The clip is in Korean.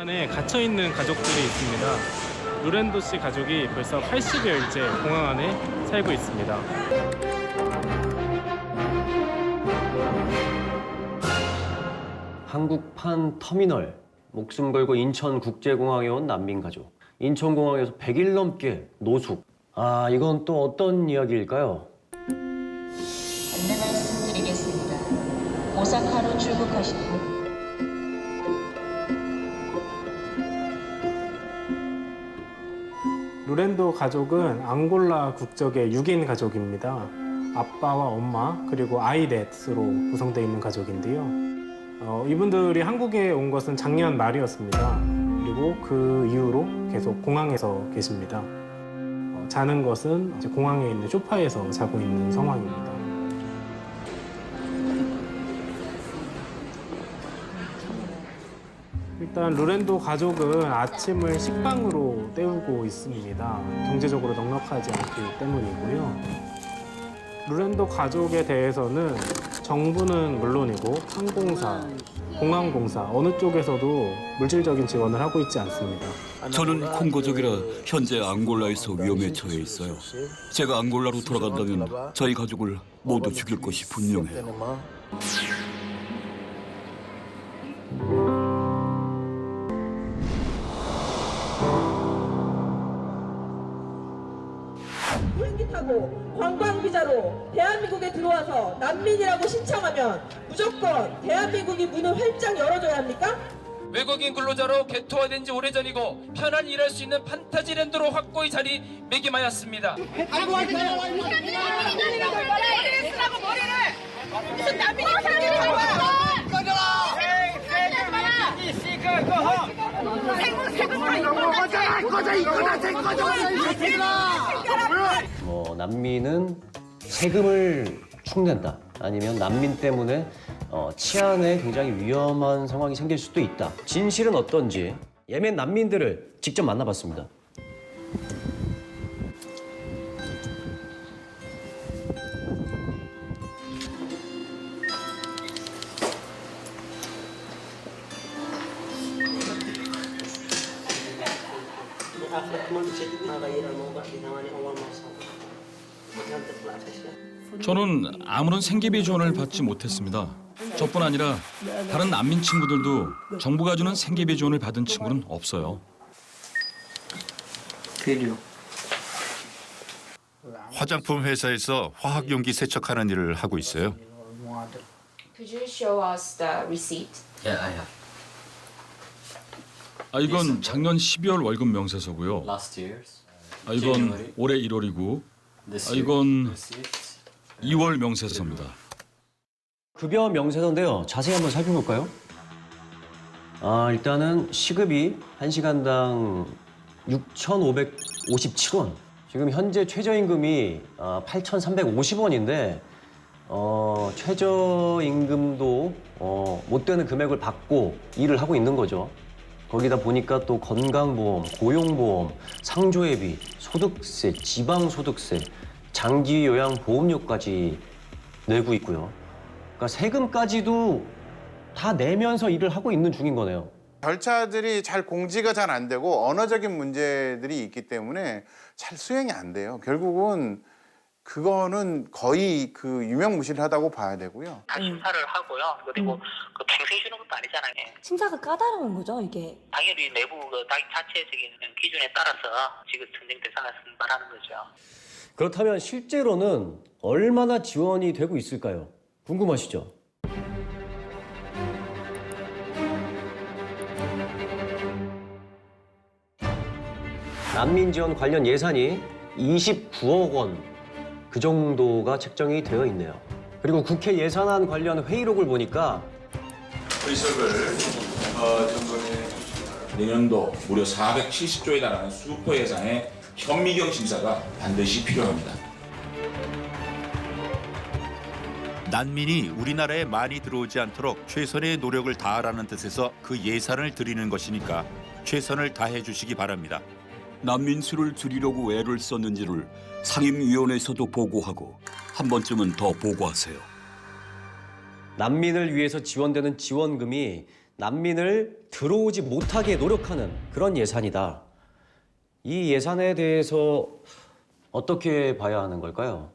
안에 갇혀 있는 가족들이 있습니다. 루렌도 씨 가족이 벌써 80여일째 공항 안에 살고 있습니다. 한국판 터미널 목숨 걸고 인천국제공항에 온 난민 가족 인천공항에서 100일 넘게 노숙 아 이건 또 어떤 이야기일까요? 안내 말씀드리겠습니다. 오사카로 출국하실 분 루렌도 가족은 앙골라 국적의 6인 가족입니다. 아빠와 엄마 그리고 아이 넷으로 구성되어 있는 가족인데요. 어, 이분들이 한국에 온 것은 작년 말이었습니다. 그리고 그 이후로 계속 공항에서 계십니다. 어, 자는 것은 공항에 있는 소파에서 자고 있는 상황입니다. 일단 루렌도 가족은 아침을 식빵으로 때우고 있습니다. 경제적으로 넉넉하지 않기 때문이고요. 루렌도 가족에 대해서는 정부는 물론이고 항공사, 공항공사 어느 쪽에서도 물질적인 지원을 하고 있지 않습니다. 저는 콩고족이라 현재 앙골라에서 위험에 처해 있어요. 제가 앙골라로 돌아간다면 저희 가족을 모두 죽일 것이 분명해요. 비행기 타고 관광 비자로 대한민국에 들어와서 난민이라고 신청하면 무조건 대한민국이 문을 활짝 열어줘야 합니까? 외국인 근로자로 개토화된 지 오래전이고 편안히 일할 수 있는 판타지랜드로 확고히 자리 매김하였습니다. 뭐 난민 은 세금을 축낸다. 아니면 난민 때문에 어, 치안에 굉장히 위험한 상황이 생길 수도 있다. 진실은 어떤지 예멘 난민들을 직접 만나봤습니다 저는 아무런 생계비 지원을 받지 못했습니다. 저뿐 아니라 다른 난민 친구들도 정부가 주는 생계비 지원을 받은 친구는 없어요. 화장품 회사에서 화학 용기 세척하는 일을 하고 있어요. Could you show us the receipt? 아 이건 작년 12월 월급 명세서고요. 아 이건 올해 1월이고 아 이건 2월 명세서입니다. 급여 명세서인데요 자세히 한번 살펴볼까요? 아 일단은 시급이 한시간당 6,557원 지금 현재 최저임금이 아, 8,350원인데 어, 최저임금도 어, 못 되는 금액을 받고 일을 하고 있는 거죠. 거기다 보니까 또 건강보험, 고용보험, 상조회비, 소득세, 지방소득세, 장기 요양 보험료까지 내고 있고요. 그러니까 세금까지도 다 내면서 일을 하고 있는 중인 거네요. 절차들이 잘 공지가 잘 안 되고 언어적인 문제들이 있기 때문에 잘 수행이 안 돼요. 결국은 그거는 거의 그 유명무실하다고 봐야 되고요. 다 심사를 하고요. 그리고 그 갱생 주는 것도 아니잖아요. 심사가 까다로운 거죠, 이게. 당연히 내부 그 자- 자체적인 기준에 따라서 지금 전쟁 대상을 선발하는 거죠. 그렇다면 실제로는 얼마나 지원이 되고 있을까요? 궁금하시죠? 난민 지원 관련 예산이 29억 원 그 정도가 책정이 되어 있네요. 그리고 국회 예산안 관련 회의록을 보니까 의석을 어, 정부의 내년도 무려 470조에 달하는 슈퍼 예산의 현미경 심사가 반드시 필요합니다. 난민이 우리나라에 많이 들어오지 않도록 최선의 노력을 다하라는 뜻에서 그 예산을 드리는 것이니까 최선을 다해 주시기 바랍니다. 난민 수를 줄이려고 애를 썼는지를 상임위원회에서도 보고하고 한 번쯤은 더 보고하세요. 난민을 위해서 지원되는 지원금이 난민을 들어오지 못하게 노력하는 그런 예산이다. 이 예산에 대해서 어떻게 봐야 하는 걸까요?